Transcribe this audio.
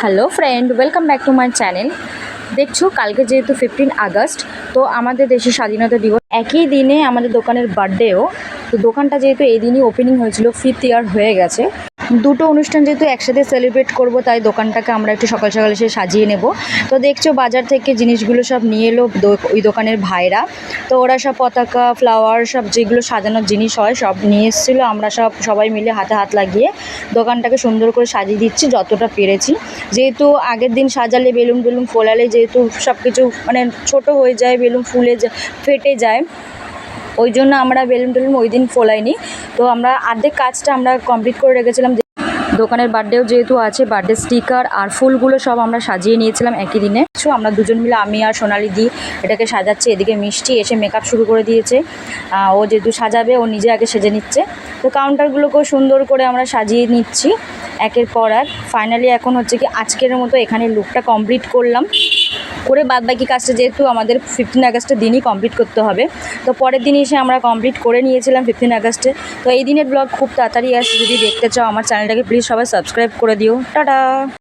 Hello friend welcome back to my channel দেখছ, কালকে যেহেতু ফিফটিন আগস্ট, তো আমাদের দেশের স্বাধীনতা দিবস। একই দিনে আমাদের দোকানের বার্থডেও তো দোকানটা যেহেতু এই দিনই ওপেনিং হয়েছিল ফিফথ ইয়ার হয়ে গেছে। দুটো অনুষ্ঠান যেহেতু একসাথে সেলিব্রেট করব, তাই দোকানটাকে আমরা একটু সকাল সকাল এসে সাজিয়ে নেব। তো দেখছ বাজার থেকে জিনিসগুলো সব নিয়ে এলো ওই দোকানের ভাইরা। তো ওরা সব পতাকা ফ্লাওয়ার সব যেগুলো সাজানোর জিনিস হয়, সব নিয়ে এসেছিল। আমরা সব সবাই মিলে হাতে হাত লাগিয়ে দোকানটাকে সুন্দর করে সাজিয়ে দিচ্ছি, যতটা পেরেছি। যেহেতু আগের দিন সাজালে বেলুন বেলুন ফোলালে যেহেতু সব কিছু মানে ছোট হয়ে যায়, বেলুন ফুলে যা- ফেটে যায়, ওই জন্য আমরা বেলুন টেলুন ওই দিন ফোলাইনি। তো আমরা অর্ধেক কাজটা আমরা কমপ্লিট করে রেখেছিলাম। দোকানের বার্থডেও যেহেতু আছে বার্থডে স্টিকার আর ফুলগুলো সব আমরা সাজিয়ে নিয়েছিলাম একই দিনে। সো আমরা দুজন মিলে, আমি আর সোনালি দি, এটাকে সাজাচ্ছি। এদিকে মিষ্টি এসে মেকআপ শুরু করে দিয়েছে। ও যেহেতু সাজাবে, ও নিজে আগে সেজে নিচ্ছে। তো কাউন্টারগুলোকেও সুন্দর করে আমরা সাজিয়ে নিচ্ছি, একের পর এক। ফাইনালি এখন হচ্ছে কি, আজকের মতো এখানে লুকটা কমপ্লিট করলাম। করে বাদ বাকি কাজটা যেহেতু আমাদের ফিফটিন আগস্টের দিনই কমপ্লিট করতে হবে। তো পরের দিন এসে আমরা কমপ্লিট করে নিয়েছিলাম ফিফটিন আগস্টে। তো এই দিনের ব্লগ খুব তাড়াতাড়ি আসে যদি দেখতে চাও আমার চ্যানেলটাকে প্লিজ সবাই সাবস্ক্রাইব করে দিও। টাটা!